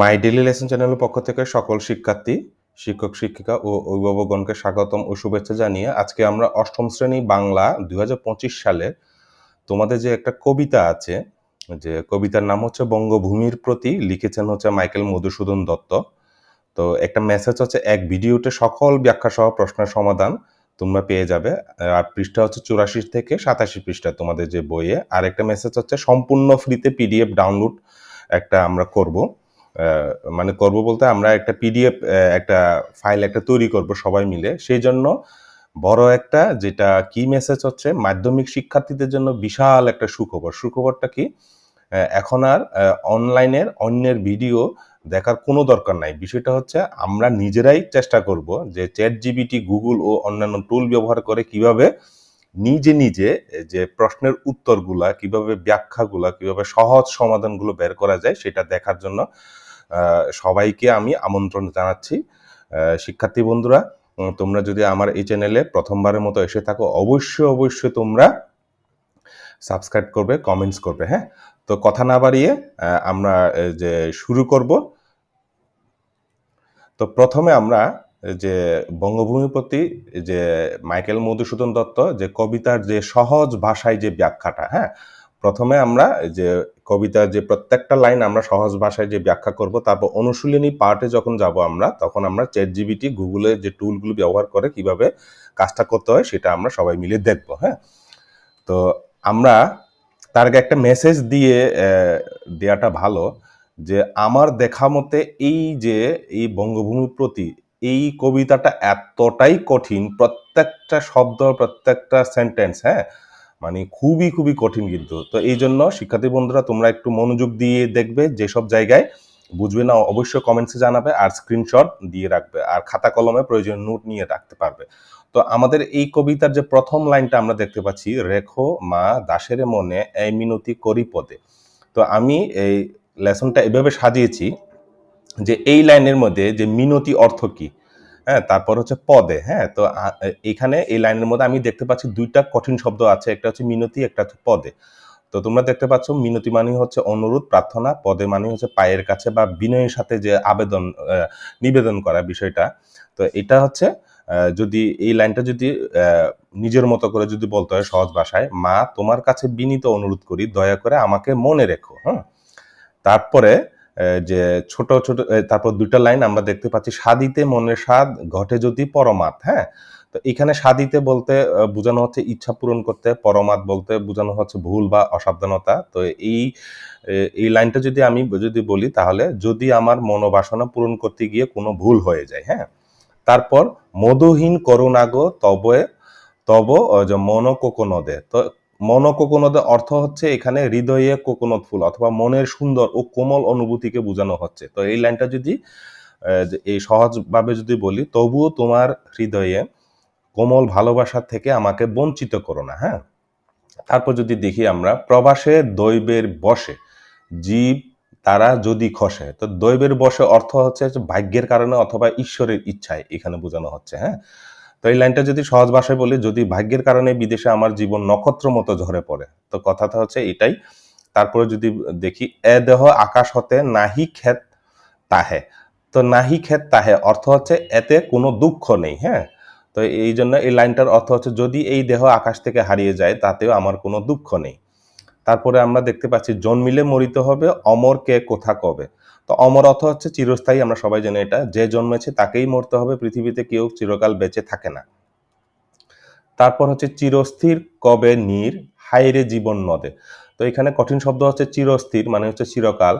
মাই daily lesson চ্যানেলের পক্ষ থেকে সকল শিক্ষার্থী, শিক্ষক, শিক্ষিকা ও অভিভাবকগণকে স্বাগতম ও শুভেচ্ছা জানিয়ে আজকে আমরা অষ্টম শ্রেণি বাংলা দু হাজার পঁচিশ সালে তোমাদের যে একটা কবিতা আছে, যে কবিতার নাম হচ্ছে বঙ্গভূমির প্রতি, লিখেছেন হচ্ছে মাইকেল মধুসূদন দত্ত। তো একটা মেসেজ হচ্ছে, এক ভিডিওতে সকল ব্যাখ্যা সহ প্রশ্নের সমাধান তোমরা পেয়ে যাবে। আর পৃষ্ঠা হচ্ছে চুরাশি থেকে সাতাশি পৃষ্ঠা তোমাদের যে বইয়ে। আর একটা মেসেজ হচ্ছে, সম্পূর্ণ ফ্রিতে পিডিএফ ডাউনলোড একটা আমরা করব। মানে করব বলতে আমরা একটা পিডিএফ একটা ফাইল একটা তৈরি করব সবাই মিলে। সেই জন্য বড় একটা যেটা কি মেসেজ হচ্ছে, মাধ্যমিক শিক্ষার্থীদের জন্য বিশাল একটা সুখবর। সুখবরটা কি? এখন আর অনলাইনের অন্যের ভিডিও দেখার কোনো দরকার নাই। বিষয়টা হচ্ছে আমরা নিজেরাই চেষ্টা করব যে চ্যাট জিবিটি গুগল ও অন্যান্য টুল ব্যবহার করে কীভাবে নিজে নিজে যে প্রশ্নের উত্তরগুলা, কীভাবে ব্যাখ্যাগুলা, কীভাবে সহজ সমাধানগুলো বের করা যায়, সেটা দেখার জন্য সবাইকে আমি আমন্ত্রণ জানাচ্ছি। শিক্ষার্থী বন্ধুরা তোমরা যদি আমার এই চ্যানেলে প্রথমবারের মতো এসে থাকো, অবশ্যই অবশ্যই তোমরা সাবস্ক্রাইব করবে, কমেন্টস করবে হ্যাঁ? তো কথা না বাড়িয়ে আমরা যে শুরু করব। তো প্রথমে আমরা, যে বঙ্গভূমির প্রতি যে মাইকেল মধুসূদন দত্ত, যে কবিতার যে সহজ ভাষায় যে ব্যাখ্যাটা হ্যাঁ? প্রথমে আমরা যে কবিতার যে প্রত্যেকটা লাইন আমরা সহজ ভাষায় যে ব্যাখ্যা করব, তারপর অনুশীলনী পার্টে যখন যাব আমরা, তখন আমরা চ্যাট জিবিটি গুগলে যে টুলগুলো ব্যবহার করে কীভাবে কাজটা করতে হয়, সেটা আমরা সবাই মিলে দেখব হ্যাঁ? তো আমরা তার আগে একটা মেসেজ দিয়ে দেওয়াটা ভালো যে আমার দেখা মতে এই যে এই বঙ্গভূমির প্রতি এই কবিতাটা এতটাই কঠিন, প্রত্যেকটা শব্দ, প্রত্যেকটা সেন্টেন্স হ্যাঁ? মানে খুবই খুবই কঠিন কিন্তু। তো এই জন্য শিক্ষার্থী বন্ধুরা, তোমরা একটু মনোযোগ দিয়ে দেখবে, যেসব জায়গায় বুঝবে না, অবশ্যই কমেন্টসে জানাবে আর স্ক্রিনশট দিয়ে রাখবে আর খাতা কলমে প্রয়োজন নোট নিয়ে রাখতে পারবে। তো আমাদের এই কবিতার যে প্রথম লাইনটা আমরা দেখতে পাচ্ছি, রেখো মা দাসের মনে এই মিনতি করি পদে। তো আমি এই লেসনটা এভাবে সাজিয়েছি যে এই লাইনের মধ্যে যে মিনতি অর্থ কি হ্যাঁ তারপর হচ্ছে পদে হ্যাঁ তো এখানে এই লাইনের মধ্যে আমি দেখতে পাচ্ছি দুইটা কঠিন শব্দ আছে, একটা হচ্ছে মিনতি, একটা হচ্ছে পদে। তো তোমরা দেখতে পাচ্ছ মিনতি মানে হচ্ছে অনুরোধ, প্রার্থনা, পদে মানে হচ্ছে পায়ের কাছে বা বিনয়ের সাথে যে আবেদন নিবেদন করা বিষয়টা। তো এটা হচ্ছে যদি এই লাইনটা যদি নিজের মতো করে যদি বলতে হয় সহজ ভাষায়, মা, তোমার কাছে বিনীত অনুরোধ করি, দয়া করে আমাকে মনে রেখো। হ্যাঁ তারপরে যে ছোট ছোট তারপর দুইটা লাইন আমরা দেখতে পাচ্ছি, সাদিতে মনের স্বাদ ঘটে যদি পরমাত হ্যাঁ? তো এখানে সাদিতে বলতে বোঝানো হচ্ছে ইচ্ছা পূরণ করতে পরমাত বলতে বোঝানো হচ্ছে ভুল বা অসাবধানতা। তো এই এই লাইনটা যদি আমি যদি বলি তাহলে, যদি আমার মনোবাসনা পূরণ করতে গিয়ে কোনো ভুল হয়ে যায় হ্যাঁ? তারপর মধুহীন করুণাগো তবে তব মন কোকোনদে তো মন কোকোনদে অর্থ হচ্ছে এখানে হৃদয়ে কোকোনদ ফুল অথবা মনের সুন্দর ও কোমল অনুভূতিকে বোঝানো হচ্ছে। তো এই লাইনটা যদি এই সহজভাবে যদি বলি, তবুও তোমার হৃদয়ে কোমল ভালোবাসা থেকে আমাকে বঞ্চিত করো না হ্যাঁ? তারপর যদি দেখি আমরা, প্রবাসে দৈবের বসে জীব তারা যদি খসে, তো দৈবের বসে অর্থ হচ্ছে ভাগ্যের কারণে অথবা ঈশ্বরের ইচ্ছায় এখানে বোঝানো হচ্ছে হ্যাঁ? তো এই লাইনটা যদি সহজ ভাষায় বলি, যদি ভাগ্যের কারণে বিদেশে আমার জীবন নক্ষত্র মতো ঝরে পড়ে, তো কথাটা হচ্ছে এটাই। তারপরে যদি দেখি এ দেহ আকাশ হতে নাহি ক্ষেত তাহে। তো নাহি ক্ষেত তাহে, অর্থ হচ্ছে এতে কোনো দুঃখ নেই হ্যাঁ? তো এই জন্য এই লাইনটার অর্থ হচ্ছে, যদি এই দেহ আকাশ থেকে হারিয়ে যায়, তাতেও আমার কোনো দুঃখ নেই। তারপরে আমরা দেখতে পাচ্ছি, জন্মিলে মরিতে হবে, অমর কে কোথা কবে? তো অমর অর্থ হচ্ছে চিরস্থায়ী, আমরা সবাই জানি এটা। যে জন্মেছে তাকেই মরতে হবে, পৃথিবীতে কেউ চিরকাল বেঁচে থাকে না। তারপর হচ্ছে চিরস্থির কবে নীর হাইরে জীবন নদে। তো এখানে কঠিন শব্দ হচ্ছে চিরস্থির মানে হচ্ছে চিরকাল।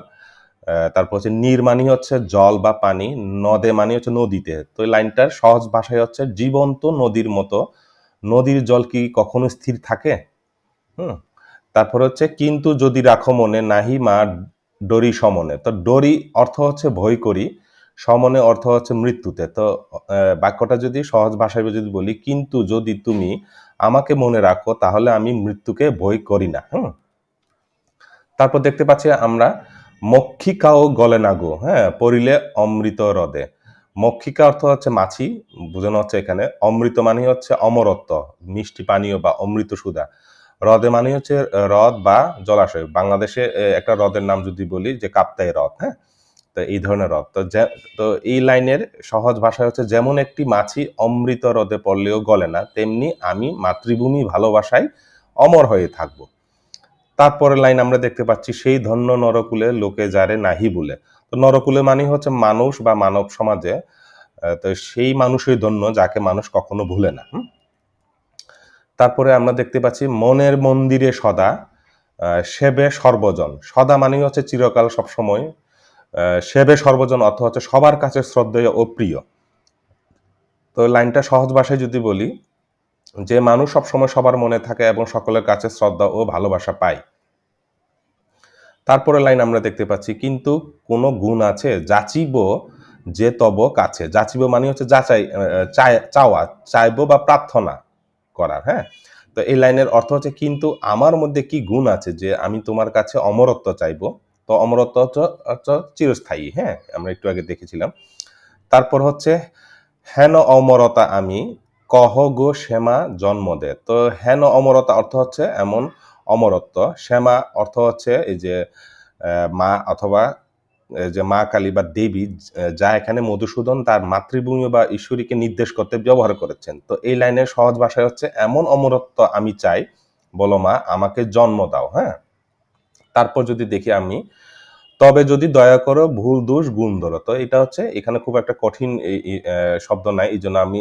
তারপর হচ্ছে নীর মানে হচ্ছে জল বা পানি, নদে মানে হচ্ছে নদীতে। তো এই লাইনটার সহজ ভাষায় হচ্ছে জীবন্ত নদীর মতো। নদীর জল কি কখনো স্থির থাকে? হুম। তারপর হচ্ছে, কিন্তু যদি রাখো মনে, নাহি মা ডরি সমনে। তো ডরি অর্থ হচ্ছে ভয় করি, সমনে অর্থ হচ্ছে মৃত্যুতে। তো বাক্যটা যদি সহজ ভাষায় যদি বলি, কিন্তু যদি তুমি আমাকে মনে রাখো, তাহলে আমি মৃত্যুকে ভয় করি না। হুম? তারপর দেখতে পাচ্ছি আমরা মক্ষিকাও গলে না গো। হ্যাঁ পড়িলে অমৃত হ্রদে মক্ষিকা অর্থ হচ্ছে মাছি, বোঝানো হচ্ছে এখানে। অমৃত মানে হচ্ছে অমরত্ব, মিষ্টি পানীয় বা অমৃত সুধা হ্রদে মানে হচ্ছে হ্রদ বা জলাশয়। বাংলাদেশে একটা হ্রদের নাম যদি বলি, যে কাপ্তাই হ্রদ হ্যাঁ? তো এই ধরনের রথ তো তো এই লাইনের সহজ ভাষা হচ্ছে, যেমন একটি মাছি অমৃত হ্রদে পড়লেও গলে না, তেমনি আমি মাতৃভূমি ভালোবাসায় অমর হয়ে থাকব। তারপরের লাইন আমরা দেখতে পাচ্ছি, সেই ধন্য নরকুলে লোকে যারে নাহি বলে। তো নরকুলে মানে হচ্ছে মানুষ বা মানব সমাজে তো সেই মানুষই ধন্য যাকে মানুষ কখনো ভুলে না? তারপরে আমরা দেখতে পাচ্ছি মনের মন্দিরে সদা সেবে সর্বজন। সদা মানে হচ্ছে চিরকাল সবসময় সেবে সর্বজন অর্থ হচ্ছে সবার কাছে শ্রদ্ধেয় ও প্রিয়। তো লাইনটা সহজ ভাষায় যদি বলি, যে মানুষ সবসময় সবার মনে থাকে এবং সকলের কাছে শ্রদ্ধা ও ভালোবাসা পায়। তারপরে লাইন আমরা দেখতে পাচ্ছি, কিন্তু কোনো গুণ আছে? যাচিব যে তব কাছে। যাচিব মানে হচ্ছে যাচাই চাওয়া, চাইব বা প্রার্থনা। করার হ্যাঁ? তো এই লাইনের অর্থ হচ্ছে কিন্তু আমার মধ্যে কি গুণ আছে যে আমি তোমার কাছে অমরত্ব চাইব? তো অমরত্ব চিরস্থায়ী হ্যাঁ? আমরা একটু আগে দেখেছিলাম। তারপর হচ্ছে, হেন অমরতা আমি, কহ গো শ্যামা জন্ম দে। তো হেন অমরতা অর্থ হচ্ছে এমন অমরত্ব। শ্যামা অর্থ হচ্ছে এই যে মা অথবা যে মা কালী বা দেবী যা এখানে মধুসূদন তার মাতৃভূমি বা ঈশ্বরীকে নির্দেশ করতে ব্যবহার করেছেন। তো এই লাইনের সহজ ভাষায় হচ্ছে, এমন অমরত্ব আমি চাই, বলো মা, আমাকে জন্ম দাও। হ্যাঁ? তারপর যদি দেখি আমি, তবে যদি দয়া করো, ভুল দোষ গুণ ধরো। তো এটা হচ্ছে, এখানে খুব একটা কঠিন শব্দ নাই এই জন্য আমি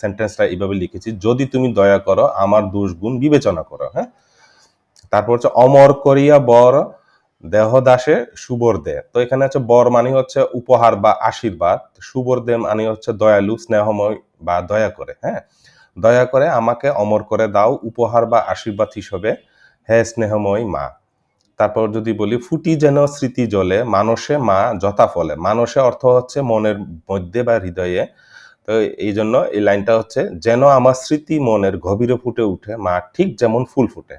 সেন্টেন্সটা এইভাবে লিখেছি, যদি তুমি দয়া করো, আমার দোষ গুণ বিবেচনা করো। হ্যাঁ? তারপর হচ্ছে, অমর করিয়া বর দেহদাসে সুবর দে তো এখানে হচ্ছে বর মানে হচ্ছে উপহার বা আশীর্বাদ। সুবর দে মানে হচ্ছে দয়ালু, স্নেহময় বা দয়া করে হ্যাঁ? দয়া করে আমাকে অমর করে দাও, উপহার বা আশীর্বাদ হিসেবে। হে স্নেহময় মা। তারপর যদি বলি, ফুটি যেন স্মৃতি জলে, মানসে মা যথা ফলে। মানসে অর্থ হচ্ছে মনের মধ্যে বা হৃদয়ে। তো এই জন্য এই লাইনটা হচ্ছে, যেন আমার স্মৃতি মনের গভীরে ফুটে উঠে, মা ঠিক যেমন ফুল ফুটে।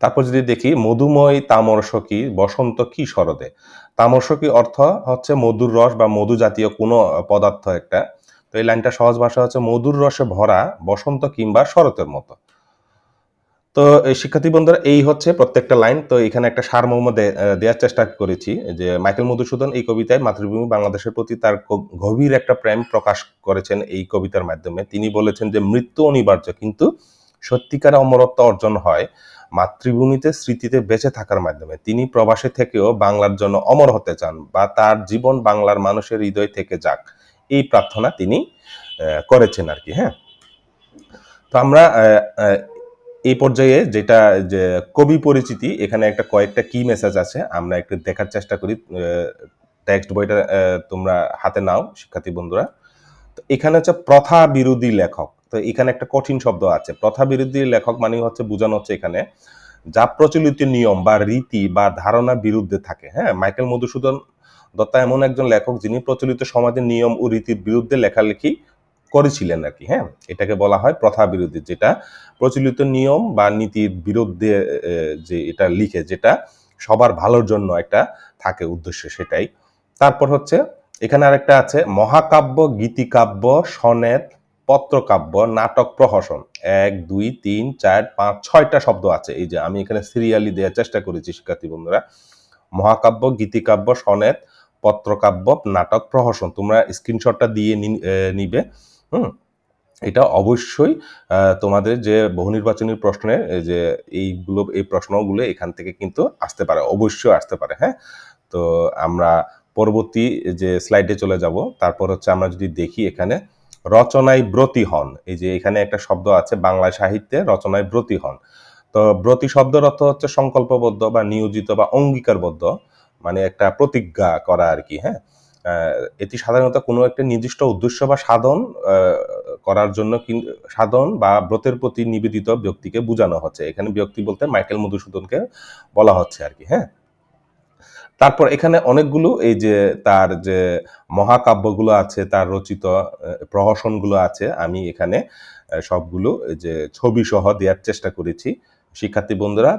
তারপর যদি দেখি মধুময় তামরসকি বসন্ত কি শরদে? তামরসকি অর্থ হচ্ছে মধুর রস বা মধু জাতীয় কোনো পদার্থ একটা। তো এই লাইনটা সহজ ভাষা হচ্ছে মধুর রসে ভরা বসন্ত কিংবা শরতের মতো। তো শিক্ষার্থী বন্ধুরা, এই হচ্ছে প্রত্যেকটা লাইন। তো এখানে একটা সারমর্ম দেওয়ার চেষ্টা করেছি যে মাইকেল মধুসূদন এই কবিতায় মাতৃভূমি বাংলাদেশের প্রতি তার গভীর একটা প্রেম প্রকাশ করেছেন এই কবিতার মাধ্যমে। তিনি বলেছেন যে মৃত্যু অনিবার্য, কিন্তু সত্যিকার অমরত্ব অর্জন হয়। মাতৃভূমিতে স্মৃতিতে বেঁচে থাকার মাধ্যমে। তিনি প্রবাসে থেকেও বাংলার জন্য অমর হতে চান বা তার জীবন বাংলার মানুষের হৃদয় থেকে যাক। এই প্রার্থনা তিনি করেছেন আর কি হ্যাঁ? তো আমরা এই পর্যায়ে যেটা, যে কবি পরিচিতি, এখানে একটা কয়েকটা কি মেসেজ আছে। আমরা একটু দেখার চেষ্টা করি টেক্সট বইটা তোমরা হাতে নাও, শিক্ষার্থী বন্ধুরা। তো এখানে হচ্ছে প্রথা বিরোধী লেখক। তো এখানে একটা কঠিন শব্দ আছে। প্রথা বিরোধী লেখক মানে হচ্ছে বোঝানো হচ্ছে এখানে যা প্রচলিত নিয়ম বা রীতি বা ধারণা বিরুদ্ধে থাকে। হ্যাঁ মাইকেল মধুসূদন দত্তা এমন একজন লেখক যিনি প্রচলিত সমাজের নিয়ম ও রীতির বিরুদ্ধে লেখালেখি করেছিলেন আর কি হ্যাঁ এটাকে বলা হয় প্রথা বিরোধী, যেটা প্রচলিত নিয়ম বা নীতির বিরুদ্ধে যে এটা লিখে, যেটা সবার ভালোর জন্য একটা থাকে উদ্দেশ্য সেটাই। তারপর হচ্ছে এখানে আরেকটা আছে, মহাকাব্য, গীতিকাব্য, সনেত পত্রকাব্য, নাটক প্রহসন। এক, দুই, তিন, চার, পাঁচ, ছয়টা শব্দ আছে। এই যে আমি এখানে সিরিয়ালি দেওয়ার চেষ্টা করেছি, শিক্ষার্থী বন্ধুরা। মহাকাব্য, গীতিকাব্য, সনেত, পত্রকাব্য, নাটক প্রহসন। তোমরা স্ক্রিনশটটা দিয়ে নিবে। হুম? এটা অবশ্যই তোমাদের যে বহু নির্বাচনী প্রশ্নে এই যে এইগুলো, এই প্রশ্নগুলো এখান থেকে কিন্তু আসতে পারে, অবশ্যই আসতে পারে হ্যাঁ? তো আমরা পরবর্তী যে স্লাইডে চলে যাব, তারপর হচ্ছে আমরা যদি দেখি এখানে রচনায় ব্রতী হন। এই যে এখানে একটা শব্দ আছে, বাংলা সাহিত্যে রচনায় ব্রতী হন। তো ব্রতী শব্দের অর্থ হচ্ছে সংকল্পবদ্ধ বা নিয়োজিত বা অঙ্গীকারবদ্ধ মানে একটা প্রতিজ্ঞা করা আর কি হ্যাঁ? এটি সাধারণত কোনো একটা নির্দিষ্ট উদ্দেশ্য বা সাধন করার জন্য সাধন বা ব্রতের প্রতি নিবেদিত ব্যক্তিকে বোঝানো হচ্ছে। এখানে ব্যক্তি বলতে মাইকেল মধুসূদনকে বলা হচ্ছে আর কি হ্যাঁ? তারপর এখানে অনেকগুলো এই যে তার যে মহাকাব্যগুলো আছে, তার রচিত প্রহসনগুলো আছে, আমি এখানে সবগুলো যে ছবি সহ দেওয়ার চেষ্টা করেছি। শিক্ষার্থী বন্ধুরা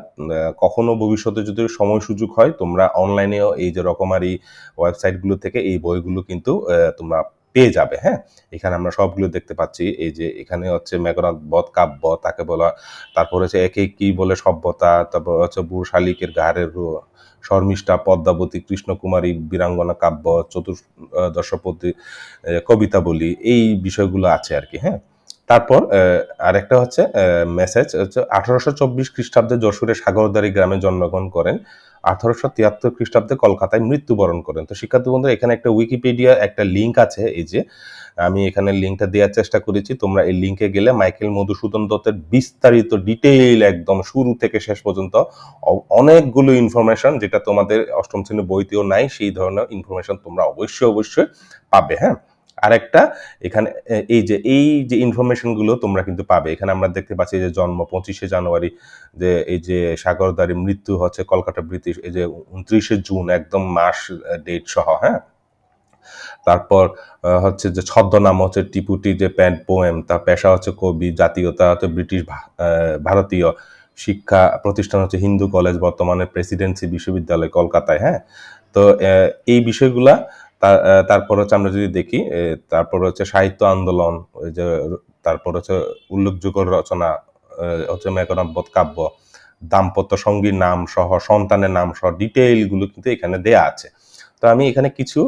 কখনো ভবিষ্যতে যদি সময় সুযোগ হয়, তোমরা অনলাইনেও এই যে রকমারি ওয়েবসাইটগুলো থেকে এই বইগুলো কিন্তু তোমরা পেয়ে যাবে হ্যাঁ? এখানে আমরা সবগুলো দেখতে পাচ্ছি। এই যে এখানে হচ্ছে মেঘনাথ বধ, কাব্য, তাকে বলা তারপর হচ্ছে একে কি বলে সভ্যতা, তারপর হচ্ছে বুড় শালিকের গাহারের শর্মিষ্ঠা, পদ্মাবতী, কৃষ্ণকুমারী, বীরাঙ্গনা কাব্য চতুর্দশপতি কবিতা বলি এই বিষয়গুলো আছে আর কি হ্যাঁ? তারপর আরেকটা হচ্ছে মেসেজ হচ্ছে আঠারোশো চব্বিশ খ্রিস্টাব্দে যশোরে সাগরদারি গ্রামে জন্মগ্রহণ করেন আঠারোশো তিয়াত্তর খ্রিস্টাব্দে কলকাতায় মৃত্যুবরণ করেন। তো শিক্ষার্থী বন্ধুরা, এখানে একটা উইকিপিডিয়া একটা লিঙ্ক আছে, এই যে, আমি এখানে লিঙ্কটা দেওয়ার চেষ্টা করেছি। তোমরা এই লিঙ্কে গেলে মাইকেল মধুসূদন দত্তের বিস্তারিত ডিটেইল একদম শুরু থেকে শেষ পর্যন্ত অনেকগুলো ইনফরমেশন যেটা তোমাদের অষ্টম শ্রেণির বইতেও নাই, সেই ধরনের ইনফরমেশন তোমরা অবশ্যই অবশ্যই পাবে হ্যাঁ? আরেকটা, এখানে এই যে এই যে ইনফরমেশনগুলো তোমরা কিন্তু পাবে। এখানে আমরা দেখতে পাচ্ছি যে জন্ম পঁচিশে জানুয়ারি, যে এই যে সাগরদারি মৃত্যু হচ্ছে কলকাতা ব্রিটিশ, এই যে উনত্রিশে জুন একদম মাস ডেট সহ হ্যাঁ? তারপর হচ্ছে যে ছদ্মনাম হচ্ছে টিপুটি যে প্যান্ট পোয়েম তার পেশা হচ্ছে কবি, জাতীয়তা হচ্ছে ব্রিটিশ ভারতীয় শিক্ষা প্রতিষ্ঠান হচ্ছে হিন্দু কলেজ, বর্তমানে প্রেসিডেন্সি বিশ্ববিদ্যালয় কলকাতায় হ্যাঁ? তো এই বিষয়গুলা তারপর হচ্ছে আমরা যদি দেখি তারপর হচ্ছে সাহিত্য আন্দোলন, ওই যে তারপর হচ্ছে উল্লেখযোগ্য রচনা হচ্ছে মেঘনাব্বত কাব্য, দাম্পত্য সঙ্গীর নাম সহ, সন্তানের নাম সহ ডিটেইলগুলো কিন্তু এখানে দেয়া আছে। তো আমি এখানে কিছু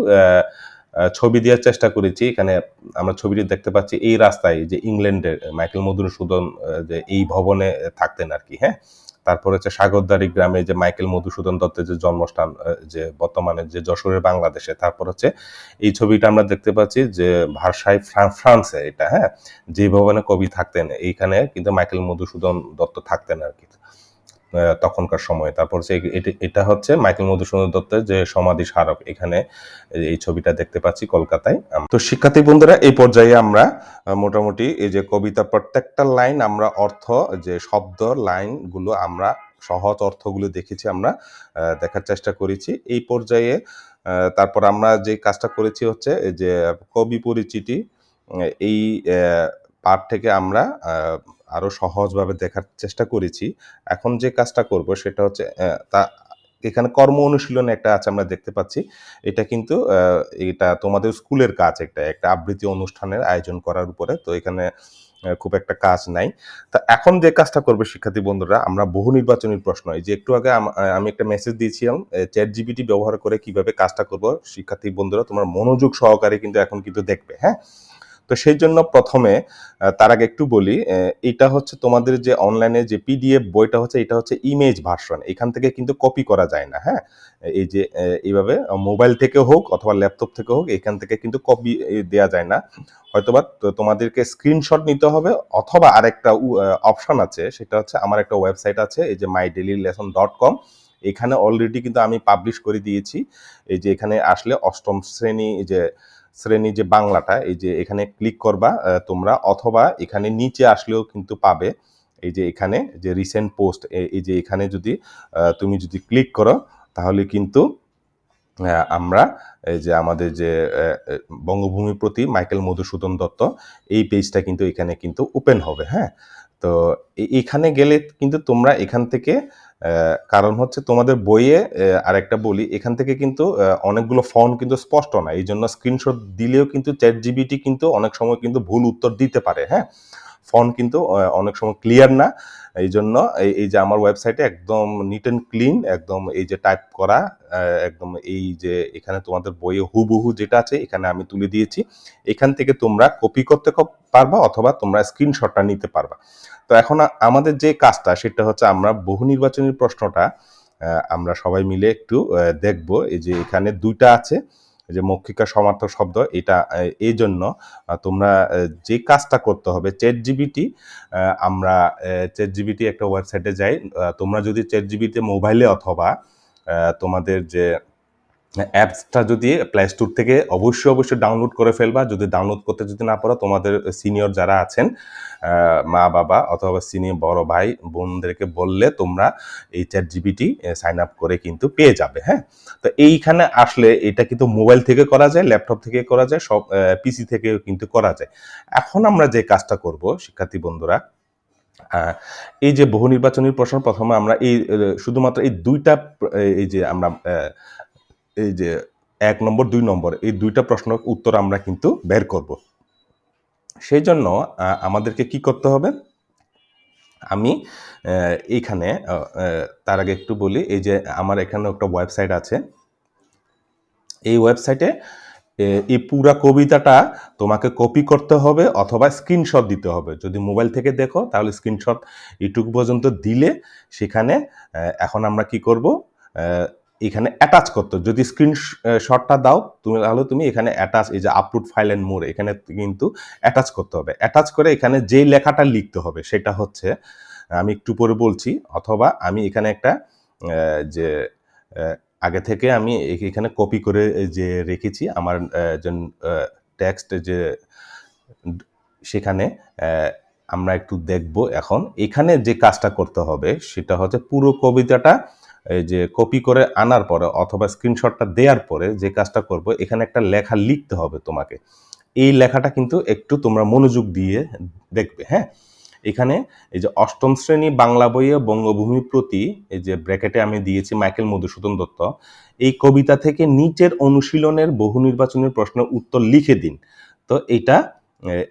ছবি দেওয়ার চেষ্টা করেছি। এখানে আমরা ছবিটি দেখতে পাচ্ছি এই রাস্তায় যে ইংল্যান্ডের মাইকেল মধুসূদন যে এই ভবনে থাকতেন আর কি হ্যাঁ? তারপর হচ্ছে সাগরদারি গ্রামে যে মাইকেল মধুসূদন দত্তের যে জন্মস্থান যে বর্তমানে যে যশোরের বাংলাদেশে, তারপর হচ্ছে এই ছবিটা আমরা দেখতে পাচ্ছি যে ভারসাই ফ্রান্সে এটা হ্যাঁ? যে ভবনে কবি থাকতেন, এইখানে কিন্তু মাইকেল মধুসূদন দত্ত থাকতেন আর কি। তখনকার সময়। তারপর হচ্ছে এটা হচ্ছে মাইকেল মধুসূদন দত্তের যে সমাধি স্মারক। এখানে এই ছবিটা দেখতে পাচ্ছি কলকাতায়। তো শিক্ষার্থী বন্ধুরা, এই পর্যায়ে আমরা মোটামুটি এই যে কবিতা প্রত্যেকটা লাইন আমরা অর্থ, যে শব্দ লাইনগুলো আমরা, সহজ অর্থগুলো দেখেছি আমরা দেখার চেষ্টা করেছি। এই পর্যায়ে তারপর আমরা যে কাজটা করেছি হচ্ছে যে কবি পরিচিতি, এই পাঠ থেকে আমরা আরও সহজভাবে দেখার চেষ্টা করেছি। এখন যে কাজটা করব সেটা হচ্ছে তা এখানে কর্ম অনুশীলনে একটা আছে আমরা দেখতে পাচ্ছি। এটা কিন্তু এটা তোমাদের স্কুলের কাজ একটা একটা আবৃত্তি অনুষ্ঠানের আয়োজন করার উপরে। তো এখানে খুব একটা কাজ নাই। তা এখন যে কাজটা করবে শিক্ষার্থী বন্ধুরা, আমরা বহু নির্বাচনী প্রশ্ন, এই যে একটু আগে আমি একটা মেসেজ দিয়েছিলাম চ্যাট জিবিটি ব্যবহার করে কীভাবে কাজটা করব। শিক্ষার্থী বন্ধুরা, তোমার মনোযোগ সহকারে কিন্তু এখন কিন্তু দেখবে হ্যাঁ? তো সেই জন্য প্রথমে তার আগে একটু বলি এটা হচ্ছে তোমাদের যে অনলাইনে যে পিডিএফ বইটা হচ্ছে, এটা হচ্ছে ইমেজ ভার্সন এখান থেকে কিন্তু কপি করা যায় না হ্যাঁ? এই যে এইভাবে মোবাইল থেকে হোক অথবা ল্যাপটপ থেকে হোক, এখান থেকে কিন্তু কপি দেওয়া যায় না। হয়তোবা তোমাদেরকে স্ক্রিনশট নিতে হবে, অথবা আরেকটা অপশন আছে, সেটা হচ্ছে আমার একটা ওয়েবসাইট আছে, এই যে my daily lesson dot com এখানে অলরেডি কিন্তু আমি পাবলিশ করে দিয়েছি। এই যে এখানে আসলে অষ্টম শ্রেণি যে শ্রেণি যে বাংলাটা, এই যে এখানে ক্লিক করবা তোমরা অথবা এখানে নিচে আসলেও কিন্তু পাবে। এই যে এখানে যে রিসেন্ট পোস্ট এই যে এখানে যদি তুমি যদি ক্লিক করো, তাহলে কিন্তু আমরা এই যে আমাদের যে বঙ্গভূমির প্রতি মাইকেল মধুসূদন দত্ত, এই পেজটা কিন্তু এখানে কিন্তু ওপেন হবে হ্যাঁ? তো এখানে গেলে কিন্তু তোমরা এখান থেকে কারণ হচ্ছে তোমাদের বইয়ে আরেকটা বলি, এখান থেকে কিন্তু অনেকগুলো ফর্ম কিন্তু স্পষ্ট না। এই জন্য স্ক্রিনশট দিলেও কিন্তু চ্যাট জিবিটি কিন্তু অনেক সময় কিন্তু ভুল উত্তর দিতে পারে হ্যাঁ? ফন্ট কিন্তু অনেক সময় ক্লিয়ার না। এই জন্য এই যে আমার ওয়েবসাইটে একদম নিট অ্যান্ড ক্লিন একদম এই যে টাইপ করা একদম এই যে এখানে তোমাদের বইয়ে হুবহু যেটা আছে, এখানে আমি তুলে দিয়েছি। এখান থেকে তোমরা কপি করতে পারবা অথবা তোমরা স্ক্রিনশটটা নিতে পারবা। তো এখন আমাদের যে কাজটা সেটা হচ্ছে আমরা বহু নির্বাচনী প্রশ্নটা আমরা সবাই মিলে একটু দেখব। এই যে এখানে দুইটা আছে যে মৌখিকা সমার্থক শব্দ, এটা এই জন্য তোমরা যে কাজটা করতে হবে চেট জিবিটি আমরা চেট জিবিটি একটা ওয়েবসাইটে যাই। তোমরা যদি চেট জিবিতে মোবাইলে অথবা তোমাদের যে অ্যাপসটা যদি প্লে স্টোর থেকে অবশ্যই অবশ্যই ডাউনলোড করে ফেলবা। যদি ডাউনলোড করতে যদি না পারো, তোমাদের সিনিয়র যারা আছেন মা, বাবা অথবা সিনিয়র বড় ভাই, বোনদেরকে বললে তোমরা এই চ্যাট জিবিটি সাইন আপ করে কিন্তু পেয়ে যাবে হ্যাঁ? তো এইখানে আসলে এটা কিন্তু মোবাইল থেকে করা যায় ল্যাপটপ থেকে করা যায়, সব পিসি থেকেও কিন্তু করা যায়। এখন আমরা যে কাজটা করব, শিক্ষার্থী বন্ধুরা এই যে বহু নির্বাচনী প্রশ্ন প্রথমে আমরা এই শুধুমাত্র এই দুইটা এই যে আমরা এই যে এক নম্বর, দুই নম্বর, এই দুইটা প্রশ্ন উত্তর আমরা কিন্তু বের করব। সেই জন্য আমাদেরকে কি করতে হবে? আমি এইখানে তার আগে একটু বলি, এই যে আমার এখানে একটা ওয়েবসাইট আছে। এই ওয়েবসাইটে এই পুরা কবিতাটা তোমাকে কপি করতে হবে অথবা স্ক্রিনশট দিতে হবে। যদি মোবাইল থেকে দেখো, তাহলে স্ক্রিনশট এইটুকু পর্যন্ত দিলে, সেখানে এখন আমরা কি করব? এখানে অ্যাটাচ করতে। যদি স্ক্রিনশটটা দাও, তুমি তাহলে তুমি এখানে অ্যাটাচ এই যে আপলোড ফাইল অ্যান্ড মোর এখানে কিন্তু অ্যাটাচ করতে হবে অ্যাটাচ করে এখানে যেই লেখাটা লিখতে হবে, সেটা হচ্ছে, আমি একটু পরে বলছি, অথবা আমি এখানে একটা যে আগে থেকে আমি এখানে কপি করে যে, রেখেছি, আমার যে টেক্সট যে, সেখানে আমরা একটু দেখব এখন এখানে যে কাজটা করতে হবে, সেটা হচ্ছে পুরো কবিতাটা এই যে কপি করে আনার পরে অথবা স্ক্রিনশটটা দেওয়ার পরে যে কাজটা করব, এখানে একটা লেখা লিখতে হবে তোমাকে। এই লেখাটা কিন্তু একটু তোমরা মনোযোগ দিয়ে দেখবে হ্যাঁ? এখানে এই যে অষ্টম শ্রেণি বাংলা বইয়ে বঙ্গভূমি প্রতি এই যে ব্র্যাকেটে আমি দিয়েছি মাইকেল মধুসূদন দত্ত। এই কবিতা থেকে নিচের অনুশীলনের বহু নির্বাচনের প্রশ্নের উত্তর লিখে দিন। তো এটা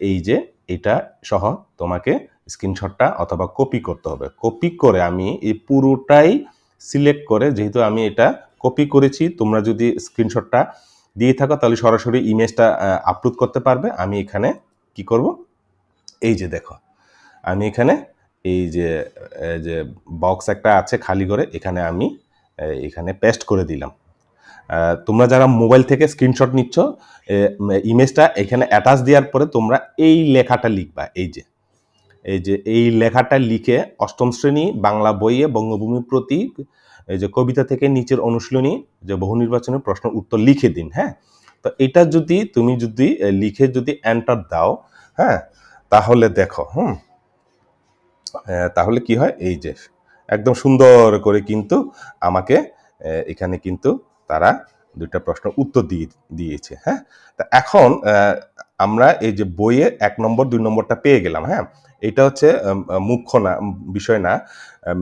এই যে এটা সহ তোমাকে স্ক্রিনশটটা অথবা কপি করতে হবে। কপি করে আমি এই পুরোটাই সিলেক্ট করে, যেহেতু আমি এটা কপি করেছি, তোমরা যদি স্ক্রিনশটটা দিয়ে থাকো, তাহলে সরাসরি ইমেজটা আপলোড করতে পারবে। আমি এখানে কি করব? এই যে দেখো, আমি এখানে এই যে যে বক্স একটা আছে খালি করে, এখানে আমি এখানে পেস্ট করে দিলাম। তোমরা যারা মোবাইল থেকে স্ক্রিনশট নিচ্ছ ইমেজটা এখানে অ্যাটাচ দেওয়ার পরে তোমরা এই লেখাটা লিখবা, এই যে। এই যে এই লেখাটা লিখে অষ্টম শ্রেণি বাংলা বইয়ে বঙ্গভূমি প্রতি এই যে কবিতা থেকে নিচের অনুশীলনী যে বহু নির্বাচনের প্রশ্ন উত্তর লিখে দিন হ্যাঁ? তো এটা যদি তুমি যদি লিখে যদি এন্টার দাও হ্যাঁ? তাহলে দেখো, হুম? তাহলে কি হয়? এই যে একদম সুন্দর করে কিন্তু আমাকে এখানে কিন্তু তারা দুইটা প্রশ্ন উত্তর দিয়ে দিয়েছে হ্যাঁ? তা এখন আমরা এই যে বইয়ে এক নম্বর, দুই নম্বরটা পেয়ে গেলাম হ্যাঁ? এটা হচ্ছে মুখ্য না বিষয় না।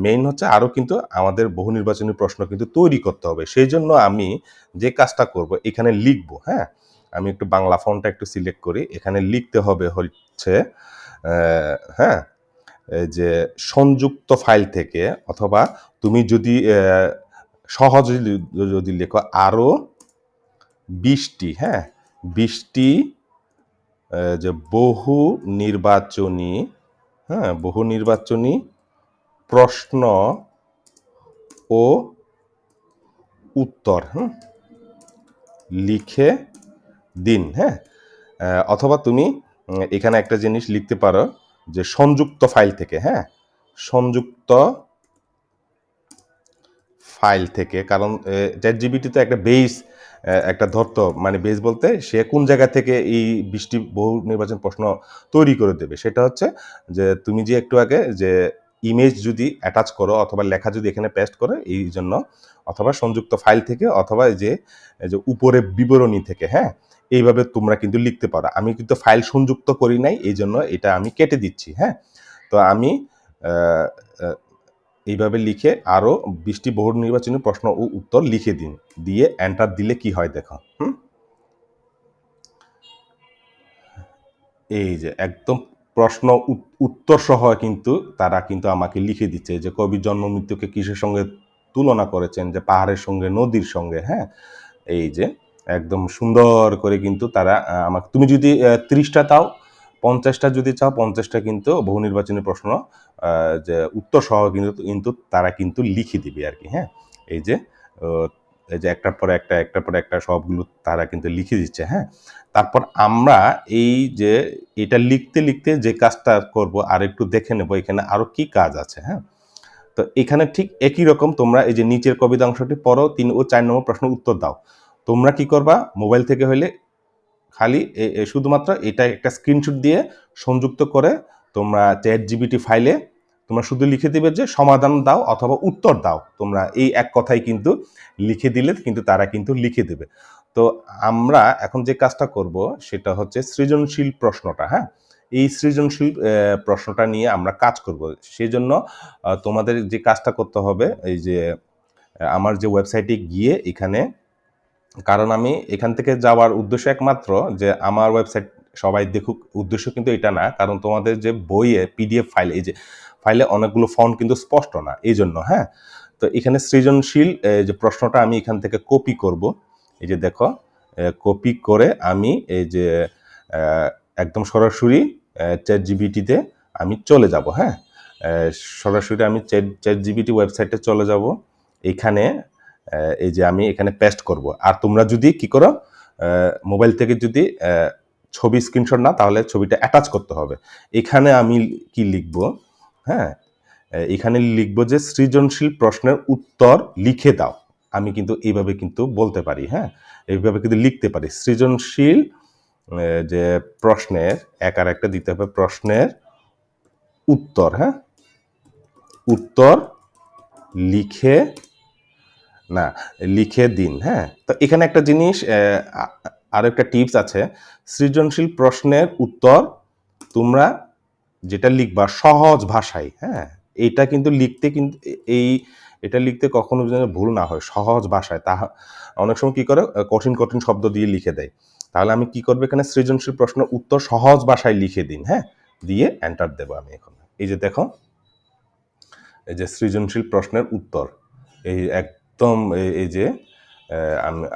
মেইন হচ্ছে আরও কিন্তু আমাদের বহু নির্বাচনী প্রশ্ন কিন্তু তৈরি করতে হবে। সেই জন্য আমি যে কাজটা করব, এখানে লিখব হ্যাঁ? আমি একটু বাংলা ফন্টটা একটু সিলেক্ট করি। এখানে লিখতে হবে হচ্ছে হ্যাঁ? যে সংযুক্ত ফাইল থেকে অথবা তুমি যদি সহজে যদি- লেখো আরও বিশটি হ্যাঁ? বিশটি যে বহু নির্বাচনী হ্যাঁ বহু নির্বাচনী প্রশ্ন ও উত্তর হ্যাঁ লিখে দিন হ্যাঁ অথবা তুমি এখানে একটা জিনিস লিখতে পারো যে সংযুক্ত ফাইল থেকে হ্যাঁ সংযুক্ত ফাইল থেকে, কারণ চ্যাট জিবিটিতে একটা বেস একটা ধরতো মানে বেস বলতে সে কোন জায়গা থেকে এই বৃষ্টি, বহু নির্বাচন প্রশ্ন তৈরি করে দেবে। সেটা হচ্ছে যে তুমি যে একটু আগে যে ইমেজ যদি অ্যাটাচ করো অথবা লেখা যদি এখানে পেস্ট করো, এই জন্য অথবা সংযুক্ত ফাইল থেকে অথবা যে যে উপরে বিবরণী থেকে হ্যাঁ এইভাবে তোমরা কিন্তু লিখতে পারো। আমি কিন্তু ফাইল সংযুক্ত করি নাই, এই জন্য এটা আমি কেটে দিচ্ছি হ্যাঁ। তো আমি এইভাবে লিখে আরও বিশটি বহু নির্বাচনী প্রশ্ন ও উত্তর লিখে দিন। দিয়ে অ্যান্টার দিলে কি হয় দেখো, হুম? এই যে একদম প্রশ্ন উত- উত্তর সহ কিন্তু তারা কিন্তু আমাকে লিখে দিচ্ছে যে কবি জন্ম মৃত্যুকে কিসের সঙ্গে তুলনা করেছেন? যে পাহাড়ের সঙ্গে, নদীর সঙ্গে হ্যাঁ? এই যে একদম সুন্দর করে কিন্তু তারা আমাকে, তুমি যদি ত্রিশটা তাও পঞ্চাশটা যদি চাও, পঞ্চাশটা কিন্তু বহু নির্বাচনী প্রশ্ন যে উত্তর সহ কিন্তু কিন্তু তারা কিন্তু লিখে দিবে আর কি হ্যাঁ? এই যে এই যে একটার পরে একটা, একটার পরে একটা সবগুলো তারা কিন্তু লিখে দিচ্ছে হ্যাঁ? তারপর আমরা এই যে এটা লিখতে লিখতে যে কাজটা করব, আর একটু দেখে নেব এখানে আরও কি কাজ আছে হ্যাঁ? তো এখানে ঠিক একই রকম তোমরা এই যে নিচের কবিতা অংশটি পড়ো, তিন ও চার নম্বর প্রশ্ন উত্তর দাও। তোমরা কি করবা? মোবাইল থেকে হইলে খালি শুধুমাত্র এটা একটা স্ক্রিনশট দিয়ে সংযুক্ত করে তোমরা চ্যাট জিবিটি ফাইলে তোমরা শুধু লিখে দিবে যে সমাধান দাও অথবা উত্তর দাও। তোমরা এই এক কথাই কিন্তু লিখে দিলে কিন্তু তারা কিন্তু লিখে দেবে। তো আমরা এখন যে কাজটা করব সেটা হচ্ছে সৃজনশীল প্রশ্নটা হ্যাঁ? এই সৃজনশীল প্রশ্নটা নিয়ে আমরা কাজ করব। সেই জন্য তোমাদের যে কাজটা করতে হবে, এই যে আমার যে ওয়েবসাইটে গিয়ে এখানে কারণ আমি এখান থেকে যাওয়ার উদ্দেশ্য একমাত্র যে আমার ওয়েবসাইট সবাই দেখুক, উদ্দেশ্য কিন্তু এটা না, কারণ তোমাদের যে বইয়ে পিডিএফ ফাইল এই যে ফাইলে অনেকগুলো ফন্ট কিন্তু স্পষ্ট না, এই জন্য হ্যাঁ? তো এখানে সৃজনশীল যে প্রশ্নটা আমি এখান থেকে কপি করব, এই যে দেখো কপি করে আমি এই যে একদম সরাসরি চ্যাট জিবিটিতে আমি চলে যাব হ্যাঁ? সরাসরি আমি চ্যাট চ্যাট জিবিটি ওয়েবসাইটে চলে যাব, এখানে এই যে আমি এখানে পেস্ট করব। আর তোমরা যদি কি করো মোবাইল থেকে যদি ছবি স্ক্রিনশট না তাহলে ছবিটা অ্যাটাচ করতে হবে। এখানে আমি কি লিখব? হ্যাঁ এখানে লিখব যে সৃজনশীল প্রশ্নের উত্তর লিখে দাও। আমি কিন্তু এইভাবে কিন্তু বলতে পারি হ্যাঁ? এইভাবে কিন্তু লিখতে পারি। সৃজনশীল যে প্রশ্নের, এক আর একটা দিতে হবে, প্রশ্নের উত্তর হ্যাঁ? উত্তর লিখে না লিখে দিন হ্যাঁ? তো এখানে একটা জিনিস আহ, আ- আরও একটা টিপস আছে। সৃজনশীল প্রশ্নের উত্তর তোমরা যেটা লিখবা সহজ ভাষায় হ্যাঁ? এইটা কিন্তু লিখতে কিন্তু এই এটা লিখতে কখনো যেন ভুল না হয় সহজ ভাষায়। তা অনেক সময় কি করে? কঠিন কঠিন শব্দ দিয়ে লিখে দেয়। তাহলে আমি কি করব এখানে? সৃজনশীল প্রশ্নের উত্তর সহজ ভাষায় লিখে দিন হ্যাঁ? দিয়ে এন্টার দেবো আমি এখন। এই যে দেখো এই যে সৃজনশীল প্রশ্নের উত্তর এই একদম এই- যে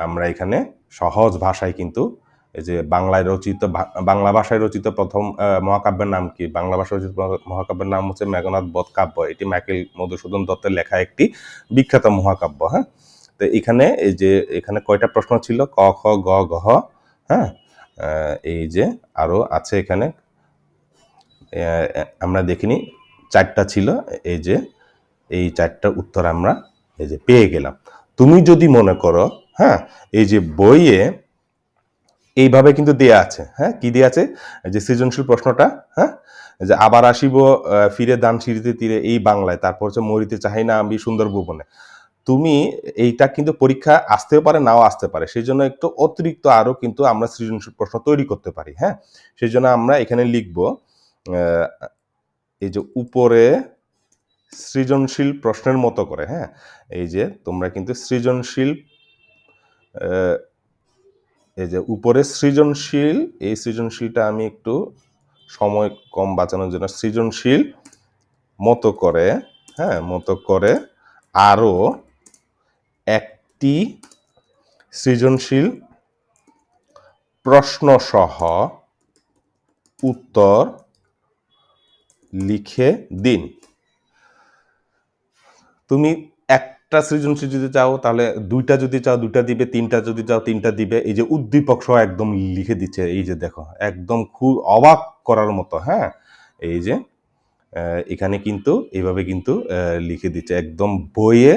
আমরা এখানে সহজ ভাষায় কিন্তু এই যে বাংলায় রচিত বাংলা ভাষায় রচিত প্রথম মহাকাব্যের নাম কি? বাংলা ভাষায় রচিত মহাকাব্যের নাম হচ্ছে মেঘনাথ বধ কাব্য। এটি মাইকেল মধুসূদন দত্তের লেখা একটি বিখ্যাত মহাকাব্য হ্যাঁ? তো এখানে এই যে, এখানে কয়টা প্রশ্ন ছিল? ক, খ, গ গহ হ্যাঁ? এই যে আরও আছে এখানে। আমরা দেখিনি, চারটা ছিল। এই যে, এই চারটার উত্তর আমরা এই যে পেয়ে গেলাম। তুমি যদি মনে করো হ্যাঁ এই যে বইয়ে এইভাবে কিন্তু দেয়া আছে হ্যাঁ কি দেয়া আছে? যে সৃজনশীল প্রশ্নটা হ্যাঁ যে আবার আসিব ফিরে দান সিঁড়িতে তীরে এই বাংলায়, তারপর হচ্ছে মরিতে চাই না আমি সুন্দর ভুবনে। তুমি এইটা কিন্তু পরীক্ষা আসতেও পারে, নাও আসতে পারে। সেই জন্য একটু অতিরিক্ত আরও কিন্তু আমরা সৃজনশীল প্রশ্ন তৈরি করতে পারি হ্যাঁ? সেই জন্য আমরা এখানে লিখব এই যে উপরে সৃজনশীল প্রশ্নের মতো করে হ্যাঁ? এই যে তোমরা কিন্তু সৃজনশীল এই যে উপরে সৃজনশীল, এই সৃজনশীলটা আমি একটু সময় কম বাঁচানোর জন্য সৃজনশীল মতো করে হ্যাঁ মতো করে আরও একটি সৃজনশীল প্রশ্নসহ উত্তর লিখে দিন। তুমি একটা সৃজনশীল যদি চাও, তাহলে দুইটা যদি চাও, দুইটা দিবে, তিনটা যদি চাও, তিনটা দিবে। এই যে উদ্দীপক সহ একদম লিখে দিচ্ছে, এই যে দেখো, একদম খুব অবাক করার মতো হ্যাঁ? এই যে এখানে কিন্তু এইভাবে কিন্তু লিখে দিচ্ছে। একদম বইয়ে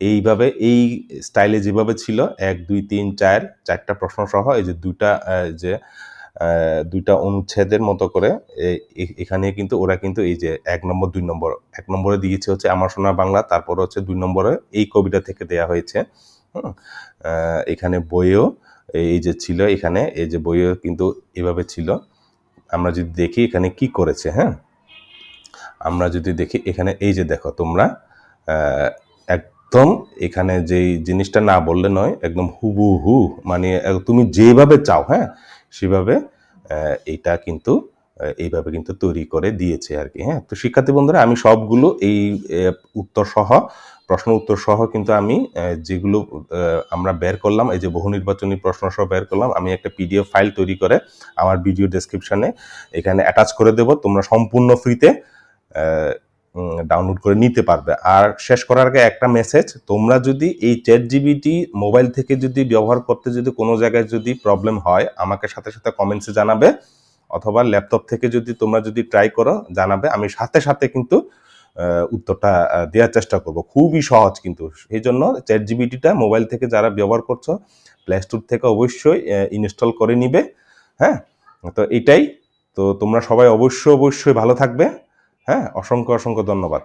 এইভাবে, এই স্টাইলে যেভাবে ছিল, এক, দুই, তিন, চার, চারটা প্রশ্ন সহ, এই যে দুইটা যে দুইটা অনুচ্ছেদের মতো করে এখানে কিন্তু ওরা কিন্তু এই যে এক নম্বর, দুই নম্বর, এক নম্বরে দিয়েছে হচ্ছে আমার সোনা বাংলা, তারপর হচ্ছে দুই নম্বরে এই কবিতা থেকে দেয়া হয়েছে। এখানে বইও এই যে ছিল এখানে, এই যে বইও কিন্তু এভাবে ছিল। আমরা যদি দেখি এখানে কি করেছে হ্যাঁ? আমরা যদি দেখি এখানে এই যে দেখো তোমরা একদম এখানে যেই জিনিসটা না বললে নয়, একদম হুবু হু মানে তুমি যেভাবে চাও হ্যাঁ? সেভাবে এটা কিন্তু এইভাবে কিন্তু তৈরি করে দিয়েছে আর কি হ্যাঁ? তো শিক্ষার্থী বন্ধুরা, আমি সবগুলো এই উত্তর সহ প্রশ্ন উত্তর সহ কিন্তু আমি যেগুলো আমরা বের করলাম, এই যে বহু নির্বাচনী প্রশ্ন সহ বের করলাম, আমি একটা পিডিএফ ফাইল তৈরি করে আমার ভিডিও ডেসক্রিপশনে এখানে অ্যাটাচ করে দেব। তোমরা সম্পূর্ণ ফ্রিতে ডাউনলোড করে নিতে পারবে। আর শেষ করার আগে একটা মেসেজ তোমরা যদি এই চ্যাট জিবিটি মোবাইল থেকে যদি ব্যবহার করতে যদি কোনো জায়গায় যদি প্রবলেম হয়, আমাকে সাথে সাথে কমেন্টসে জানাবে, অথবা ল্যাপটপ থেকে যদি তোমরা যদি ট্রাই করো, জানাবে, আমি সাথে সাথে কিন্তু উত্তরটা দেওয়ার চেষ্টা করব। খুবই সহজ কিন্তু। এই জন্য চ্যাট জিবিটিটা মোবাইল থেকে যারা ব্যবহার করছ প্লে স্টোর থেকে অবশ্যই ইনস্টল করে নিবে হ্যাঁ? তো এটাই। তো তোমরা সবাই অবশ্যই অবশ্যই ভালো থাকবে। হ্যাঁ অসংখ্য অসংখ্য ধন্যবাদ।